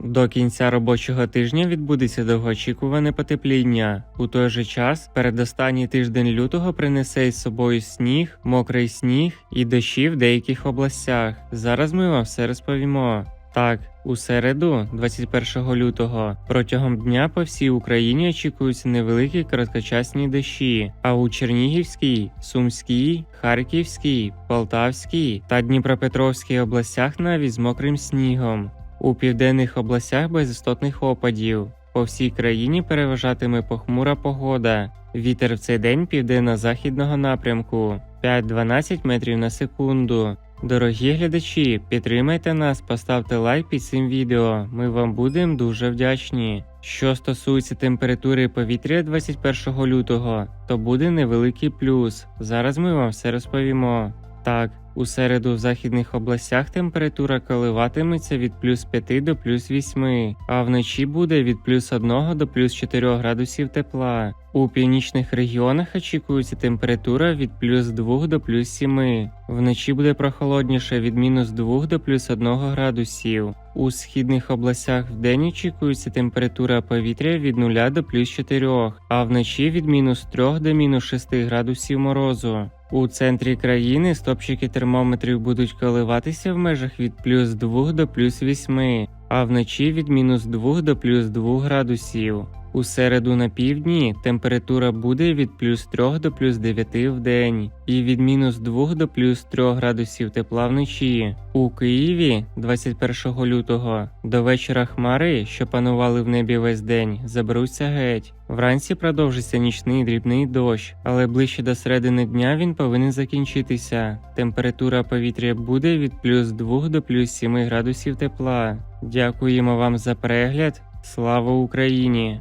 До кінця робочого тижня відбудеться довгоочікуване потепління. У той же час передостанній тиждень лютого принесе із собою сніг, мокрий сніг і дощі в деяких областях. Зараз ми вам все розповімо. Так, у середу, 21 лютого, протягом дня по всій Україні очікуються невеликі короткочасні дощі, а у Чернігівській, Сумській, Харківській, Полтавській та Дніпропетровській областях навіть з мокрим снігом. У південних областях без істотних опадів. По всій країні переважатиме похмура погода. Вітер в цей день південно-західного напрямку 5-12 метрів на секунду. Дорогі глядачі, підтримайте нас, поставте лайк під цим відео. Ми вам будемо дуже вдячні. Що стосується температури повітря 21 лютого, то буде невеликий плюс. Зараз ми вам все розповімо. Так, у середу в західних областях температура коливатиметься від плюс 5 до плюс 8, а вночі буде від плюс 1 до плюс 4 градусів тепла. У північних регіонах очікується температура від плюс 2 до плюс 7. Вночі буде прохолодніше від мінус 2 до плюс 1 градусів. У східних областях вдень очікується температура повітря від 0 до плюс 4, а вночі від мінус 3 до мінус 6 градусів морозу. У центрі країни стопчики термометрів будуть коливатися в межах від плюс 2 до плюс 8, а вночі від мінус 2 до плюс 2 градусів. У середу на півдні температура буде від плюс 3 до плюс 9 в день і від мінус 2 до плюс 3 градусів тепла вночі. У Києві 21 лютого до вечора хмари, що панували в небі весь день, заберуться геть. Вранці продовжиться нічний дрібний дощ, але ближче до середини дня він повинен закінчитися. Температура повітря буде від плюс 2 до плюс 7 градусів тепла. Дякуємо вам за перегляд. Слава Україні!